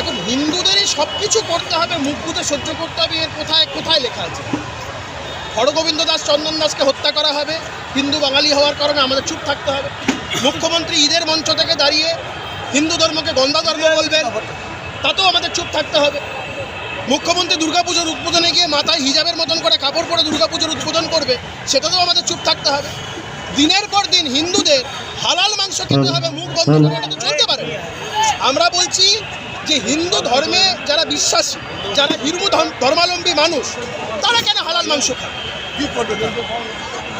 এখন হিন্দুদেরই সব কিছু করতে হবে, মুখ সহ্য করতে হবে, এর কোথায় কোথায় লেখা আছে? হরগোবিন্দ দাস চন্দন দাসকে হত্যা করা হবে, হিন্দু বাঙালি হওয়ার কারণে আমাদের চুপ থাকতে হবে। মুখ্যমন্ত্রী ঈদের মঞ্চ থেকে দাঁড়িয়ে হিন্দু ধর্মকে গন্ধা ধর্ম বলবেন, তাতেও আমাদের চুপ থাকতে হবে। মুখ্যমন্ত্রী দুর্গাপুজোর উদ্বোধনে গিয়ে মাথায় হিজাবের মতন করে কাপড় পরে দুর্গাপুজোর উদ্বোধন করবে, সেটাতেও আমাদের চুপ থাকতে হবে। দিনের পর দিন হিন্দুদের হালাল মাংস খেতে হবে, মুখ বন্ধ করে চলতে পারে আমরা বলছি যে হিন্দু ধর্মে যারা বিশ্বাসী, যারা হিন্দু ধর্ম- ধর্মাবলম্বী মানুষ, তারা কেন হালাল মাংস খায় করবে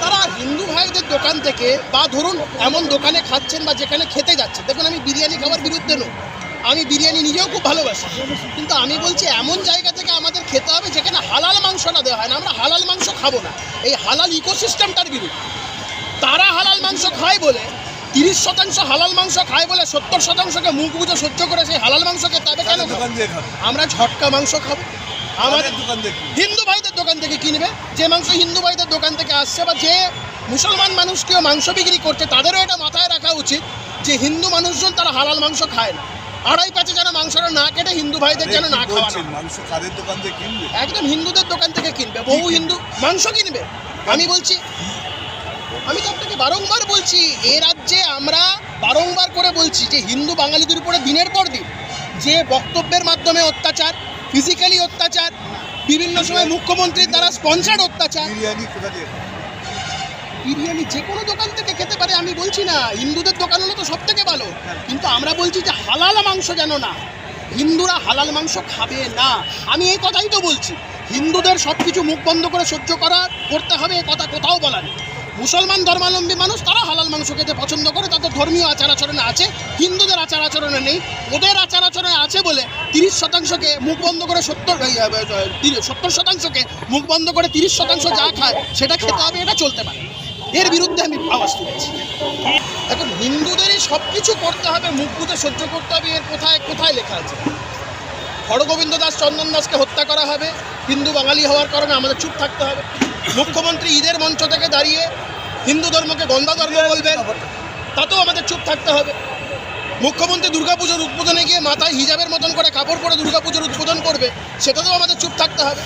তারা? হিন্দু ভাইদের দোকান থেকে বা ধরুন এমন দোকানে খাচ্ছেন বা যেখানে খেতে যাচ্ছেন, দেখুন আমি বিরিয়ানি খাওয়ার বিরুদ্ধে নই, আমি বিরিয়ানি নিজেও খুব ভালোবাসি, কিন্তু আমি বলছি এমন জায়গা থেকে আমাদের খেতে হবে যেখানে হালাল মাংস না দেওয়া হয় না, আমরা হালাল মাংস খাব না, এই হালাল ইকোসিস্টেমটার বিরুদ্ধে তারা হালাল মাংস খায় বলে তিরিশ শতাংশ হালাল মাংস খায় বলে সত্তর শতাংশকে মুখ বুঝে সহ্য করে সেই হালাল মাংসকে তবে কেন আমরা ঝটকা মাংস খাব। আমাদের দোকান থেকে হিন্দু ভাইদের দোকান থেকে কিনবে। যে মাংস হিন্দু ভাইদের দোকান থেকে আসছে বা যে মুসলমান মানুষকেও মাংস বিক্রি করছে তাদেরও এটা মাথায় রাখা উচিত যে হিন্দু মানুষজন তারা হালাল মাংস খায় না। আড়াই প্যাচে যেন মাংসটা না কেটে হিন্দু ভাইদের যেন না খাওয়া মাংস কাদের দোকান থেকে কিনবে? একদম হিন্দুদের দোকান থেকে কিনবে। বহু হিন্দু মাংস কিনবে। আমি বলছি আমি তো আপনাকে বারংবার বলছি এ রাজ্যে আমরা বারংবার করে বলছি যে হিন্দু বাঙালিদের উপরে দিনের পর দিন যে বক্তব্যের মাধ্যমে অত্যাচার ফিজিক্যালি অত্যাচার বিভিন্ন সময় মুখ্যমন্ত্রীর দ্বারা স্পন্সার্ড অত্যাচার বিরিয়ানি যে কোনো দোকান থেকে খেতে পারে আমি বলছি না হিন্দুদের দোকান হলে তো সব থেকে ভালো কিন্তু আমরা বলছি যে হালাল মাংস যেন না হিন্দুরা হালাল মাংস খাবে না। আমি এই কথাই তো বলছি হিন্দুদের সব কিছু মুখ বন্ধ করে সহ্য করা করতে হবে এ কথা কোথাও বলা নেই। মুসলমান ধর্মাবলম্বী মানুষ, তারা হালাল মাংস খেতে পছন্দ করে, তাদের ধর্মীয় আচার আচরণে আছে, হিন্দুদের আচার আচরণে নেই, ওদের আচার আচরণে আছে বলে তিরিশ শতাংশকে মুখ বন্ধ করে সত্তর সত্তর শতাংশকে মুখ বন্ধ করে তিরিশ শতাংশ যা খায়, সেটা খেতে হবে, এটা চলতে পারে। এর বিরুদ্ধে আমি আওয়াজ তুলেছি। এখন হিন্দুদেরই সব কিছু করতে হবে, মুখ বুঝে সহ্য করতে হবে, এর কোথায় কোথায় লেখা আছে? হরগোবিন্দ দাস চন্দন দাসকে হত্যা করা হবে, হিন্দু বাঙালি হওয়ার কারণে আমাদের চুপ থাকতে হবে। মুখ্যমন্ত্রী ঈদের মঞ্চ থেকে দাঁড়িয়ে হিন্দু ধর্মকে গন্ধা ধর্ম বলবেন, তাতেও আমাদের চুপ থাকতে হবে। মুখ্যমন্ত্রী দুর্গাপুজোর উদ্বোধনে গিয়ে মাথায় হিজাবের মতন করে কাপড় পরে দুর্গাপুজোর উদ্বোধন করবে, সেটাতেও আমাদের চুপ থাকতে হবে।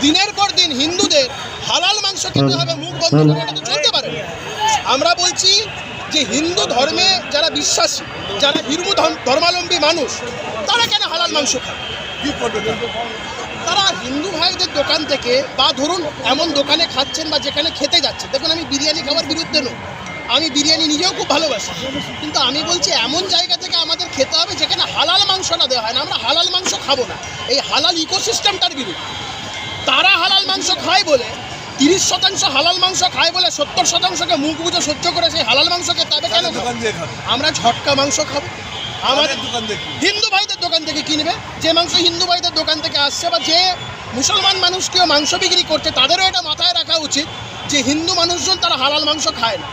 দিনের পর দিন হিন্দুদের হালাল মাংস খেতে হবে, মুখ বন্ধ করে চলতে পারে। আমরা বলছি যে হিন্দু ধর্মে যারা বিশ্বাসী, যারা হিন্দু ধর্ম- ধর্মাবলম্বী মানুষ, তারা কেন হালাল মাংস খায়? হিন্দু ভাইদের দোকান থেকে বা ধরুন এমন দোকানে খাচ্ছেন বা যেখানে খেতে যাচ্ছেন দেখুন আমি বিরিয়ানি খাওয়ার বিরুদ্ধে নই। আমি বিরিয়ানি নিজেও খুব ভালোবাসি। কিন্তু আমি বলছি এমন জায়গা থেকে আমাদের খেতে হবে যেখানে হালাল মাংস না দেওয়া হয় না আমরা হালাল মাংস খাব না। এই হালাল ইকোসিস্টেমটার বিরুদ্ধে। তারা হালাল মাংস খায় বলে তিরিশ শতাংশ হালাল মাংস খায় বলে সত্তর শতাংশকে মুখ বুঝে সহ্য করে সেই হালাল মাংসকে তবে কেন? আমরা ঝটকা মাংস খাব। আমাদের দোকান দেখি হিন্দু ভাইদের দোকান থেকে কিনবে যে মাংস হিন্দু ভাইদের দোকান থেকে আসছে বা যে মুসলমান মানুষকেও মাংস বিক্রি করছে তাদেরও এটা মাথায় রাখা উচিত যে হিন্দু মানুষজন তারা হালাল মাংস খায় না।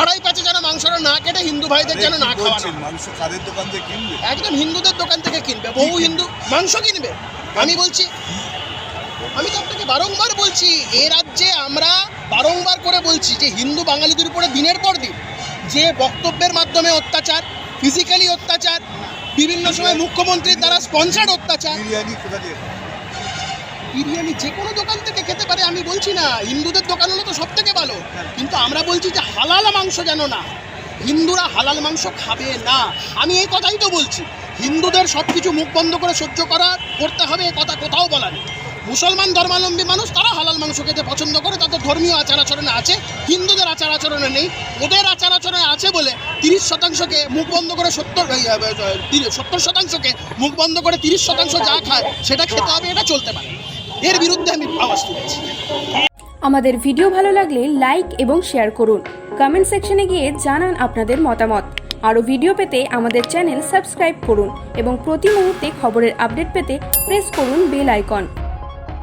আড়াই প্যাচে যেন মাংসটা না কেটে হিন্দু ভাইদের যেন না খাওয়া মাংস কাদের দোকান থেকে কিনবে? একদম হিন্দুদের দোকান থেকে কিনবে বহু হিন্দু মাংস কিনবে। আমি বলছি আমি তো আপনাকে বারংবার বলছি এ রাজ্যে আমরা বারংবার করে বলছি যে হিন্দু বাঙালিদের উপরে দিনের পর দিন যে বক্তব্যের মাধ্যমে অত্যাচার ফিজিক্যালি অত্যাচার বিভিন্ন সময় মুখ্যমন্ত্রীর দ্বারা স্পন্সার অত্যাচার। বিরিয়ানি কোথা দিয়ে বিরিয়ানি যে কোনো দোকান থেকে খেতে পারে আমি বলছি না হিন্দুদের দোকান হলো তো সব থেকে ভালো কিন্তু আমরা বলছি যে হালাল মাংস যেন না হিন্দুরা হালাল মাংস খাবে না। আমি এই কথাই তো বলছি হিন্দুদের সব কিছু মুখ বন্ধ করে সহ্য করা করতে হবে এ কথা কোথাও বলা নেই। মুসলমান ধর্মাবলম্বী মানুষ, তারা হালাল মাংস খেতে পছন্দ করে, তাদের ধর্মীয় আচার আচরণে আছে, হিন্দুদের আচার আচরণে নেই, ওদের আচার আচরণে আছে বলে তিরিশ শতাংশকে মুখ বন্ধ করে সত্তর সত্তর শতাংশকে মুখ বন্ধ করে তিরিশ শতাংশ যা খায়, সেটা খেতে হবে, এটা চলতে পারে। এর বিরুদ্ধে আমি আওয়াজ তুলেছি। আমাদের ভিডিও ভালো লাগলে লাইক এবং শেয়ার করুন। কমেন্ট সেকশনে গিয়ে জানান আপনাদের মতামত। আরও ভিডিও পেতে আমাদের চ্যানেল সাবস্ক্রাইব করুন এবং প্রতি মুহূর্তে খবরের আপডেট পেতে প্রেস করুন বেল আইকন।